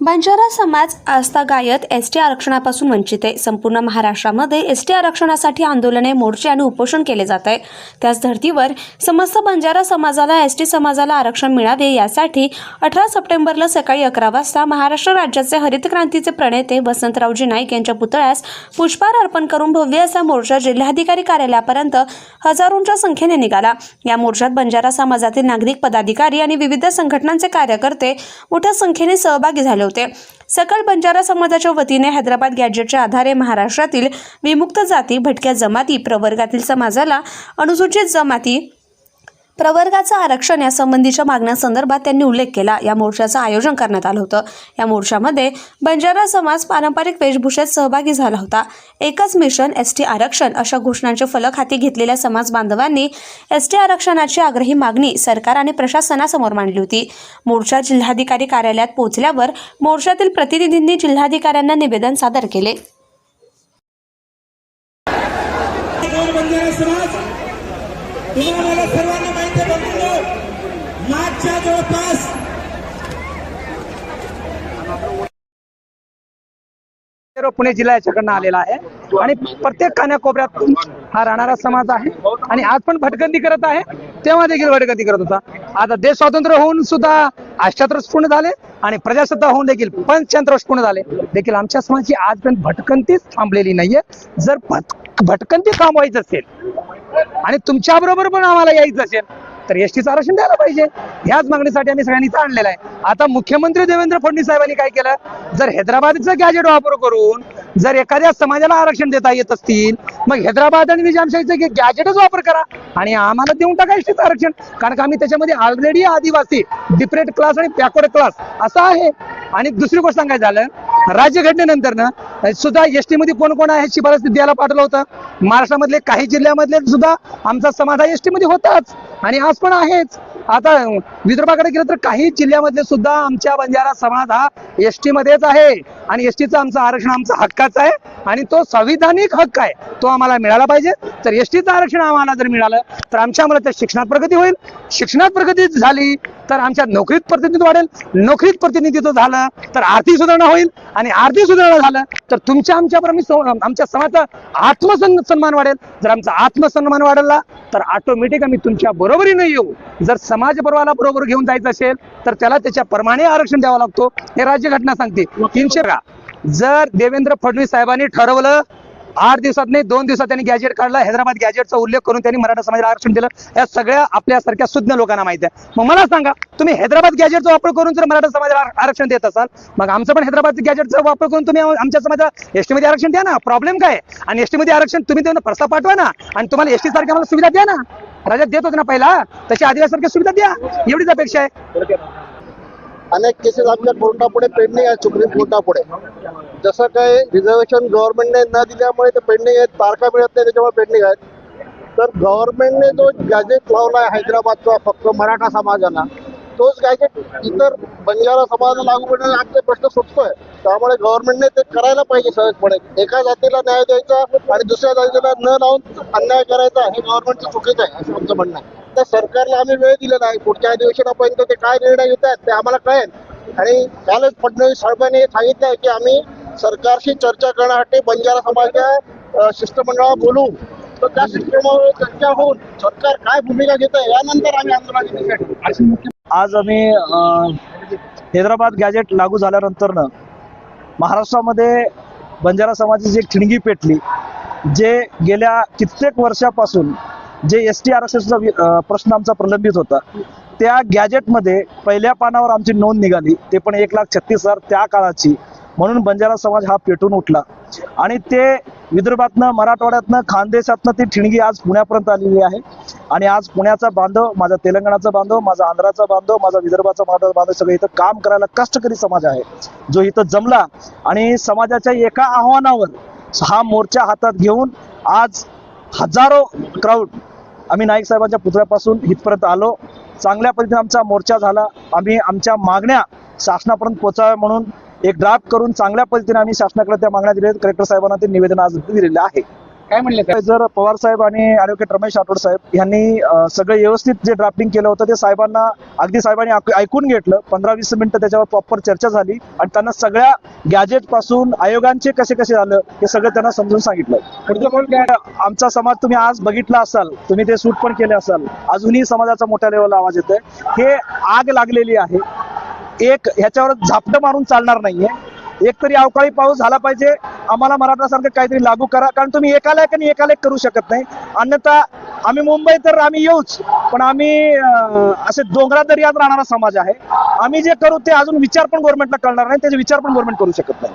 बंजारा समाज आस्था गायत S T आरक्षणापासून वंचित आहे. संपूर्ण महाराष्ट्रामध्ये एस टी आरक्षणासाठी आंदोलने मोर्चे आणि उपोषण केले जात आहे त्याच धर्तीवर समस्त बंजारा समाजाला एस टी समाजाला आरक्षण मिळावे यासाठी अठरा सप्टेंबरला सकाळी अकरा वाजता महाराष्ट्र राज्याचे हरित क्रांतीचे प्रणेते वसंतरावजी नाईक यांच्या पुतळ्यास पुष्पहार अर्पण करून भव्य असा मोर्चा जिल्हाधिकारी कार्यालयापर्यंत हजारोंच्या संख्येने निघाला. या मोर्चात बंजारा समाजातील नागरिक पदाधिकारी आणि विविध संघटनांचे कार्यकर्ते मोठ्या संख्येने सहभागी झाले होते. सकल बंजारा समाजाच्या वतीने हैदराबाद गॅजेटच्या आधारे महाराष्ट्रातील विमुक्त जाती भटक्या जमाती प्रवर्गातील समाजाला अनुसूचित जमाती प्रवर्गाचं आरक्षण यासंबंधीच्या मागण्यांसंदर्भात त्यांनी उल्लेख केला. या मोर्चाचं आयोजन करण्यात आलं होतं. या मोर्चामध्ये बंजारा समाज पारंपरिक वेशभूषेत सहभागी झाला होता. एकच मिशन एस टी आरक्षण अशा घोषणांचे फलक हाती घेतलेल्या समाज बांधवांनी एस टी आरक्षणाची आग्रही मागणी सरकार आणि प्रशासनासमोर मांडली होती. मोर्चा जिल्हाधिकारी कार्यालयात पोहोचल्यावर मोर्चातील प्रतिनिधींनी जिल्हाधिकाऱ्यांना निवेदन सादर केले. समाज तुम्हाला मला सर्वांना माहिती आहे बंधू मागच्या जवळपास पुणे जिल्हा याच्याकडनं आलेला आहे. आणि प्रत्येक कान्याकोपऱ्यातून हा राहणारा समाज आहे. आणि आज पण भटकंती करत आहे. तेव्हा देखील भटकंती करत होता. आता देश स्वातंत्र्य होऊन सुद्धा अठ्याहत्तर पूर्ण झाले आणि प्रजासत्ता होऊन देखील पंच्याहत्तर पूर्ण झाले. देखील आमच्या समाजाची आजपर्यंत भटकंतीच थांबलेली नाहीये. जर भटकंती थांबवायचं असेल. आणि तुमच्या बरोबर पण आम्हाला यायचं असेल तर एसटीचं आरक्षण द्यायला पाहिजे. ह्याच मागणीसाठी आम्ही सगळ्यांनी आणलेलं आहे. आता मुख्यमंत्री देवेंद्र फडणवीस साहेबांनी काय केलं? जर हैदराबादचं गॅजेट वापर करून जर एखाद्या समाजाला आरक्षण देता येत असतील मग हैदराबाद आणि निजामशाहीचे गॅजेटच वापर करा. आणि आम्हाला देऊन टाका आरक्षण. कारण का आम्ही त्याच्यामध्ये ऑलरेडी आदिवासी डिफरेंट क्लास आणि बॅकवर्ड क्लास असा आहे. आणि दुसरी गोष्ट सांगायचं झालं राज्यघटनेनंतर ना सुद्धा एस टी मध्ये कोण कोण आहे शिफारस द्यायला पाठवलं होतं. महाराष्ट्रामधले काही जिल्ह्यामधले सुद्धा आमचा समाज हा एसटी मध्ये होताच. आणि आज पण आहेच. आता विदर्भाकडे गेलं तर काही जिल्ह्यामधले सुद्धा आमच्या बंजारा समाज हा एसटी मध्येच आहे. आणि एसटीचं आमचं आरक्षण आमचा हक्काचा आहे आणि तो संविधानिक हक्क आहे तो आम्हाला मिळाला पाहिजे. तर एसटीचं आरक्षण आम्हाला जर मिळालं तर आमच्या मुलाच्या शिक्षणात प्रगती होईल. शिक्षणात प्रगती झाली तर आमच्या नोकरीत प्रतिनिधित्व वाढेल. नोकरीत प्रतिनिधित्व झालं तर आर्थिक सुधारणा होईल. आणि आर्थिक सुधारणा झालं तर तुमच्या आमच्या आम्ही सं- आमच्या समाजाचा आत्मसन सन्मान वाढेल. जर आमचा आत्मसन्मान वाढला तर ऑटोमॅटिक आम्ही तुमच्या बरोबरीने येऊ. जर समाज पर्वाला बरोबर घेऊन जायचं असेल तर त्याला त्याच्या प्रमाणे आरक्षण द्यावं लागतो. हे राज्यघटना सांगते. तीनशे जर देवेंद्र फडणवीस साहेबांनी ठरवलं आठ दिवसात नाही दोन दिवसात त्यांनी गॅजेट काढला हैदराबाद गॅजेटचा उल्लेख करून त्यांनी मराठा समाजाला आरक्षण दिलं. या सगळ्या आपल्यासारख्या सुज्ञ लोकांना माहिती आहे. मग मला सांगा तुम्ही हैदराबाद गॅजेटचा वापर करून जर मराठा समाजाला आरक्षण देत असाल मग आमचं पण हैदराबाद गॅजेटचा वापर करून तुम्ही आमच्या समाजाला एसटीमध्ये आरक्षण द्या ना प्रॉब्लेम काय आणि एसटीमध्ये आरक्षण तुम्ही त्यांना प्रस्ताव पाठवा ना आणि तुम्हाला एसटी सारख्या मला सुविधा द्या ना. राज्यात देत होते ना पहिला तशी आदिवासारख्या सुविधा द्या. एवढीच अपेक्षा आहे. अनेक केसेस आमच्या कोर्टापुढे पेंडिंग आहेत सुप्रीम कोर्टापुढे. जसं काही रिझर्वेशन गव्हर्नमेंटने न दिल्यामुळे ते पेंडिंग आहेत तारखा मिळत नाही त्याच्यामुळे पेंडिंग आहेत. तर गव्हर्नमेंटने जो गॅजेट लावला आहे हैदराबादचा फक्त मराठा समाजाला तोच गॅजेट इतर बंजारा समाजाला लागू करण्याचा आमचे प्रश्न सुटतोय. त्यामुळे गव्हर्नमेंटने ते करायला पाहिजे सहजपणे. एका जातीला न्याय द्यायचा आणि दुसऱ्या जातीला न लावून अन्याय करायचा हे गव्हर्नमेंटचं चुकीचं आहे असं आमचं म्हणणं आहे. तर सरकारला आम्ही वेळ दिलेला नाही. पुढच्या अधिवेशनापर्यंत ते काय निर्णय घेत आहेत ते आम्हाला कळेल. आणि कालच फडणवीस साहेबांनी सांगितलं आहे की आम्ही सरकारशी चर्चा करण्यासाठी बंजारा समाजाच्या शिष्टमंडळावर शिष्टमंडळाला बोलू. तर त्या शिष्टमंडळावर चर्चा होऊन सरकार काय भूमिका घेत आहे यानंतर आम्ही आंदोलन आज आम्ही हैदराबाद गॅजेट लागू झाल्यानंतरनं महाराष्ट्रामध्ये बंजारा समाजाची एक ठिणगी पेटली जे गेल्या कित्येक वर्षापासून जे एस टी आर एस एसचा प्रश्न आमचा प्रलंबित होता त्या गॅजेटमध्ये पहिल्या पानावर आमची नोंद निघाली ते पण एक लाख छत्तीस हजार त्या काळाची म्हणून बंजारा समाज हा पेटून उठला. आणि ते विदर्भातनं मराठवाड्यातनं खानदेशातनं ती ठिणगी आज पुण्यापर्यंत आलेली आहे. आणि आज पुण्याचा बांधव माझा तेलंगणाचा बांधव माझा आंध्राचा बांधव माझा विदर्भाचा बांधव बांधव सगळं इथं काम करायला कष्टकरी समाज आहे. जो इथं जमला आणि समाजाच्या एका आव्हानावर हा मोर्चा हातात घेऊन आज हजारो क्राऊड आम्ही नाईक साहेबांच्या पुतळ्यापासून इथपर्यंत आलो. चांगल्या पद्धतीने आमचा मोर्चा झाला. आम्ही आमच्या मागण्या शासनापर्यंत पोचाव्या म्हणून एक ड्राफ्ट करून चांगल्या पद्धतीने आम्ही शासनाकडे त्या मागण्या दिल्या. कलेक्टर साहेबांना ते निवेदन आज दिलेलं आहे. काय म्हणले? जर पवार साहेब आणि ऍडव्होकेट रमेश राठोड साहेब यांनी सगळं व्यवस्थित जे ड्राफ्टिंग केलं होतं ते साहेबांना अगदी साहेबांनी ऐक- ऐकून घेतलं. पंधरा वीस मिनिटं त्याच्यावर प्रॉपर चर्चा झाली आणि त्यांना सगळ्या गॅजेटपासून आयोगांचे कसे कसे झालं हे सगळं त्यांना समजून सांगितलं. आमचा समाज तुम्ही आज बघितला असाल तुम्ही ते शूट पण केले असाल. अजूनही समाजाचा मोठ्या लेवलला आवाज येतोय. हे आग लागलेली आहे. एक ह्याच्यावर झापटं मारून चालणार नाहीये. एक तरी अवकाळी पाऊस झाला पाहिजे. आम्हाला मराठासारखं काहीतरी लागू करा. कारण तुम्ही एकाला एक आणि एकाला एक करू शकत नाही. अन्यथा आम्ही मुंबई तर आम्ही येऊच. पण आम्ही असे डोंगरा दर्यात राहणारा समाज आहे. आम्ही जे करू ते अजून विचार पण गव्हर्नमेंटला कळणार नाही. त्याचे विचार पण गव्हर्नमेंट करू शकत नाही.